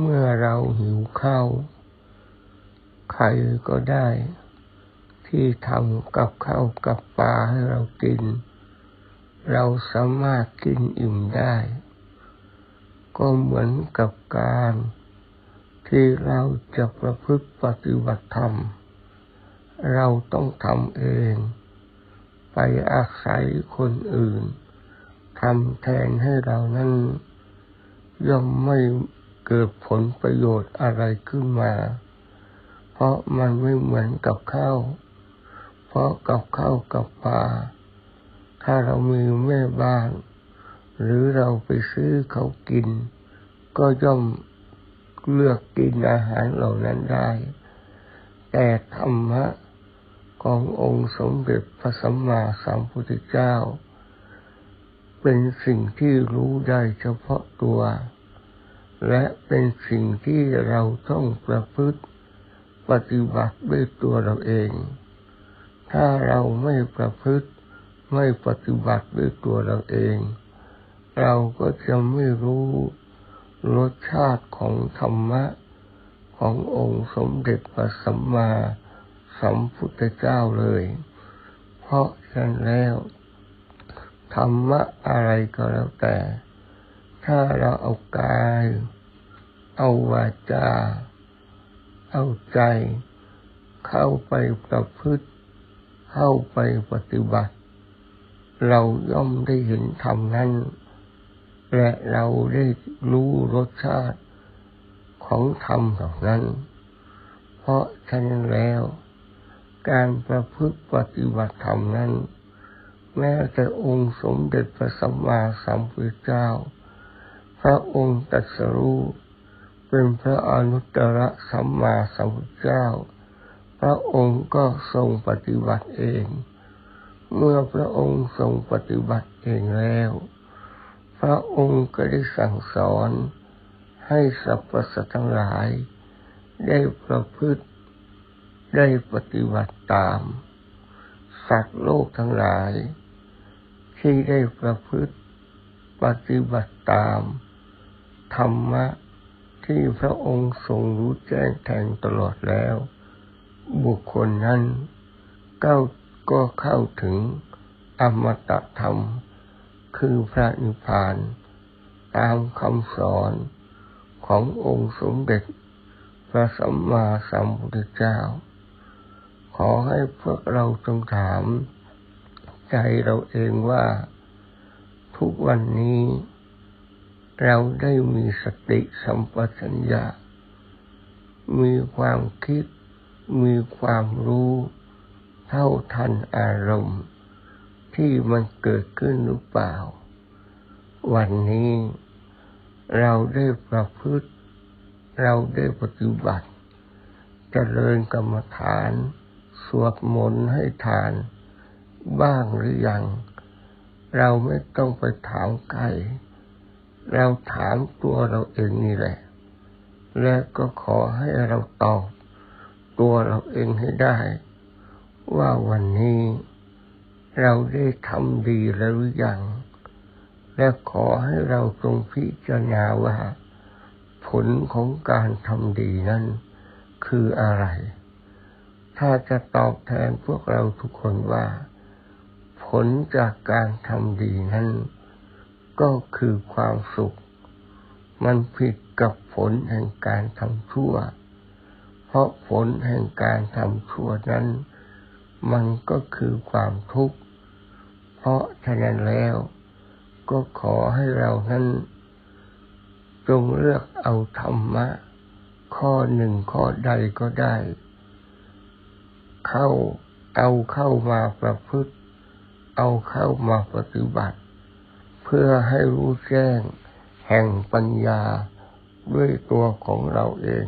เมื่อเราหิวข้าวใครก็ได้ ที่ทำกับข้าวกับปลาให้เรากิน เราสามารถกินอิ่มได้ ก็เหมือนกับการ ที่เราจะประพฤติปฏิบัติธรรม เราต้องทำเอง ไปอาศัยคนอื่นทำแทนให้เรานั้นย่อมไม่ เกิดผลประโยชน์อะไรขึ้นมา เพราะมันไม่เหมือนกับข้าว เพราะกับข้าวกับปลา ถ้าเรามีแม่บ้าน หรือเราไปซื้อเขากิน ก็ย่อมเลือกกินอาหารเหล่านั้นได้ แต่ธรรมะขององค์สมเด็จพระสัมมาสัมพุทธเจ้า เป็นสิ่งที่รู้ได้เฉพาะตัว และเป็นสิ่งที่เราต้องประพฤติปฏิบัติด้วยตัวเราเอง ถ้าเราไม่ประพฤติไม่ปฏิบัติด้วยตัวเราเอง เราก็จะไม่รู้รสชาติของธรรมะขององค์สมเด็จพระสัมมาสัมพุทธเจ้าเลย เพราะฉะนั้นแล้ว ธรรมะอะไรก็แล้วแต่ ถ้าเราเอากาย เอาวาจา เอาใจ เข้าไปประพฤติ เข้าไปปฏิบัติ เราย่อมได้เห็นธรรมนั้น และเราได้รู้รสชาติของธรรมเหล่านั้น เพราะฉะนั้นแล้ว การประพฤติปฏิบัติธรรมนั้น แม้แต่องค์สมเด็จพระสัมมาสัมพุทธเจ้า พระองค์ตรัสรู้เป็นพระอนุตตรสัมมาสัมพุทธเจ้า พระองค์ก็ทรงปฏิบัติเอง เมื่อพระองค์ทรงปฏิบัติเองแล้ว พระองค์ก็ได้สั่งสอน ให้สรรพสัตว์ทั้งหลาย ได้ประพฤติได้ปฏิบัติตาม สัตว์โลกทั้งหลาย ที่ได้ประพฤติปฏิบัติตาม ธรรมะที่พระองค์ทรงรู้แจ้งแทงตลอดแล้ว บุคคลนั้นก็ก็เข้าถึงอมตะธรรม คือพระนิพพาน ตามคำสอนขององค์สมเด็จพระสัมมาสัมพุทธเจ้า ขอให้พวกเราจงถาม ใจเราเองว่า ทุกวันนี้ เราได้มีสติสัมปชัญญะ มีความคิด มีความรู้ เท่าทันอารมณ์ ที่มันเกิดขึ้นหรือเปล่า วันนี้เราได้ประพฤติ เราได้ปฏิบัติจเจริญกรรมฐาน สวดมนต์ให้ทาน บ้างหรือยัง เราไม่ต้องไปถามใคร เราถามตัวเราเองนี่แหละ และก็ขอให้เราตอบ ตัวเราเองให้ได้ ว่าวันนี้ เราได้ทำดีแล้วหรือยัง และขอให้เราจงพิจารณาว่า ผลของการทำดีนั้นคืออะไร ถ้าจะตอบแทนพวกเราทุกคนว่า ผลจากการทำดีนั้น ก็คือความสุข มันผิดกับผลแห่งการทำชั่ว เพราะผลแห่งการทำชั่วนั้น มันก็คือความทุกข์ เพราะฉะนั้นแล้ว ก็ขอให้เรานั้นจงเลือกเอาธรรมะ ข้อหนึ่งข้อใดก็ได้ เข้าเอาเข้ามาประพฤติ เอาเข้ามาปฏิบัติ พื่อให้รู้แจ้งแห่งปัญญาด้วยตัวของเราเอง